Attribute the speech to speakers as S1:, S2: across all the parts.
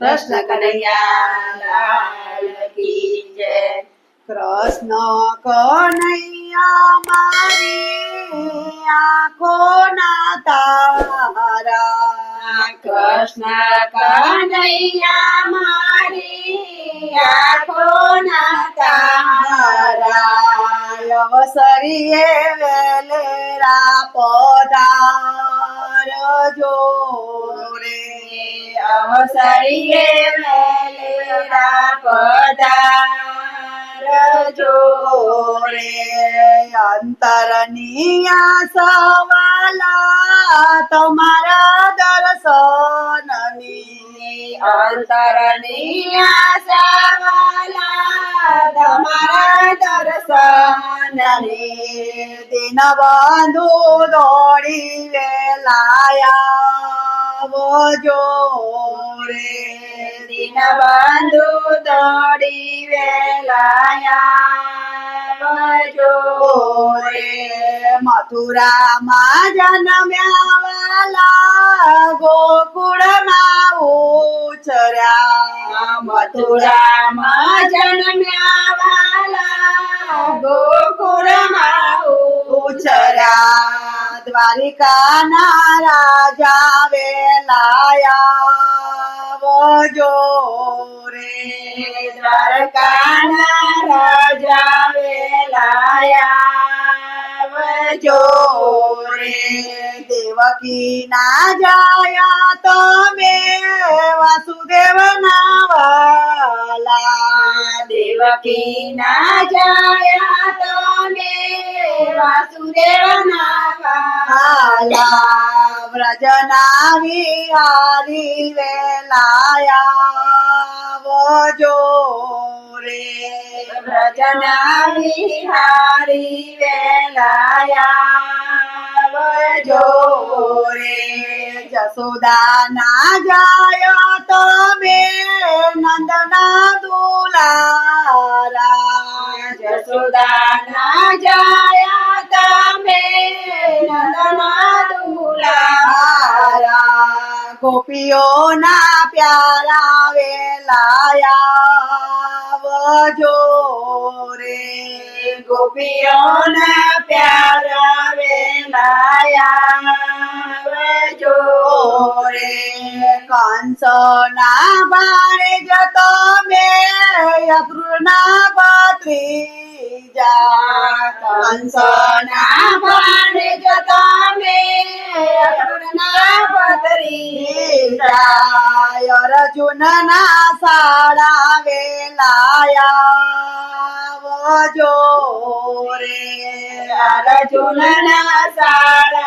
S1: કૃષ્ણ કનૈયા લાલ કી જય
S2: કૃષ્ણ કનૈયા મારી આંખોના તારા
S1: કૃષ્ણ કનૈયા મારી આંખોના તારા
S2: અવસરીએ વેલેરા પધાર જો રે
S1: અવસરીએ વેલેરા પધાર જો
S2: રે અંતરની આસવાલા સવાલા તમારા દર્શનની.
S1: અંતરની આસવાલા તમારા દર્શનની.
S2: દિન બંધુ દોડી વેલાયા. જો રે.
S1: દિન બંધુ દોડી વેલાયા જો
S2: રે. મથુરામાં જન્મ્યા વાલા ગોકુળમાં ઉછર્યા.
S1: મથુરામાં જન્મ્યા
S2: द्वारिका ना राजा वे लाया
S1: वो जो रे।
S2: द्वारका ना जावे लाया जो रे। देवकी ना जाया
S1: तो मे वसुदेव नावा વાસુદેવ ના
S2: વ્રજના વિહારી વેલાયા જો રે
S1: વ્રજના વિહારી વેલાયા
S2: જો રે જસોદા ના જાય તમે નંદના દુલારા.
S1: જસોદાના જાયા તમે નંદના દુલારા.
S2: ગોપીઓના પ્યારા વેલાયા રે
S1: ગોપીઓના પ્યારા વેલાયા જો
S2: રે કંસના બાણે જતો મે અક્રૂરના ભત્રીજા.
S1: કંસના બાણે જતા મે અક્રૂરના ભત્રીજા.
S2: અર્જુનના સાડા વેલાયા. ಜೋರೆ ಅರಜುನನ
S1: ಸಾರವೇಲಾಯ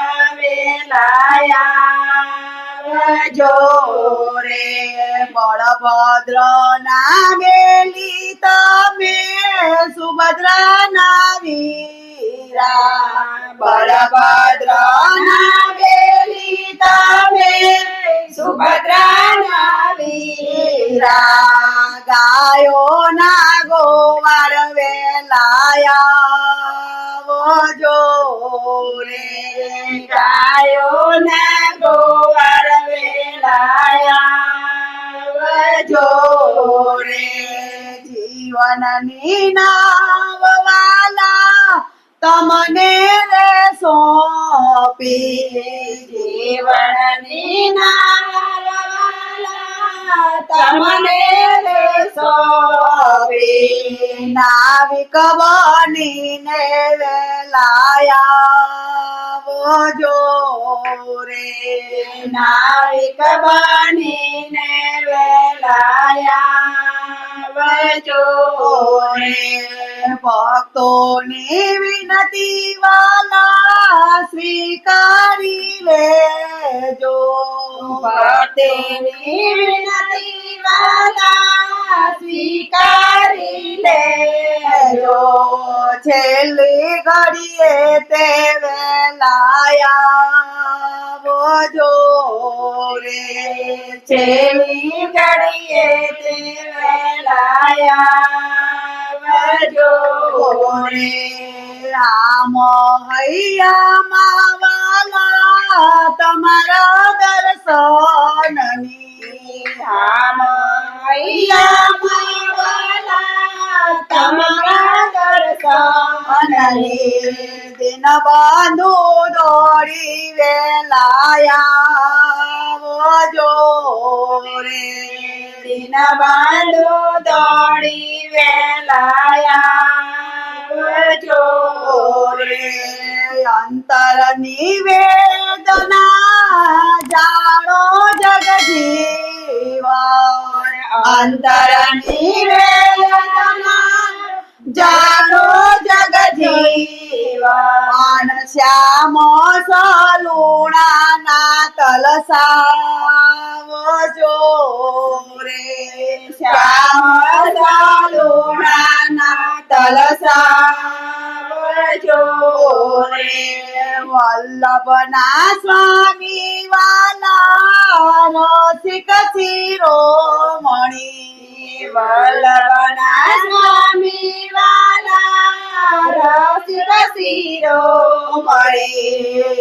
S1: ಜೋರೆ ಬಲಭದ್ರ
S2: ನಾಮೇಲಿ ತಮೇ ಸುಭದ್ರ ನಾವೀರ ಬಲಭದ್ರ ನಾಮೇಲಿ ತಮೇ ಸುಭದ್ರ ನಾವೀರ
S1: ಗಾಯೋ ನಾ ಗೋವರವೇ बताया वो जो
S2: रे गायो ने गोबर बेलाया वो
S1: जो रे जीवन नीनाव
S2: वाला तमने रे सोपी, जीवन नीनाव वाला तमने
S1: रे सोपी। वे नाविक बनी
S2: ने लाया वो जो रे
S1: नाविक बनी ने लाया
S2: वो जो रे भक्तों ने विनती
S1: वाला स्वीकारी वे जो વાલા સ્વીકારી લેજો
S2: છેલ્લી ઘડીએ તે વેલાયા જો રે
S1: છેલ્લી ઘડીએ તે વેલાયા જો
S2: રે રામ હૈયા માવાલા તમારા દર્શનની
S1: હૈયામાં તમારા દર્શન
S2: અને દિન બાંધુ દોડી વેલાયા જો રે
S1: દિન બાંધુ દોડી વેલાયા જો
S2: રે અંતર નિવેદના જાણો જગજીવન
S1: અંતર નિવેદના જાણો જગજીવન
S2: શ્યામ સલુણા ના વલ્લભના સ્વામી વાલા રસિક શિરોમણી.
S1: વલ્લભના સ્વામી વાલા રસિક
S2: શિરોમણી.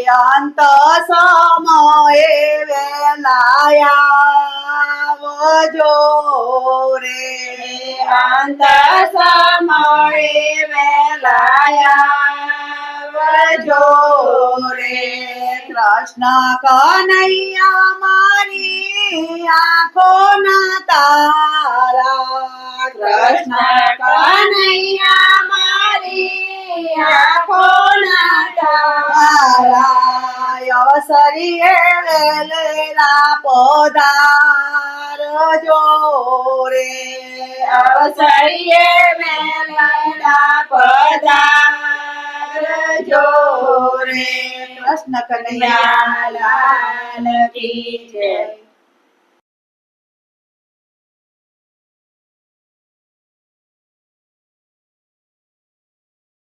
S2: અંત સમયે વેલાયા જો રે.
S1: અંત સમયે વેલાયા
S2: जो रे कृष्ण नैया मारी आँखों न
S1: तारा। का नैया मारी आँखों
S2: न तारा। यो सरिए लेला पोदार
S1: जो रे। अवसरिए मेला पदार। જો રે
S2: કૃષ્ણ
S1: કનૈયા લાલ કી જય.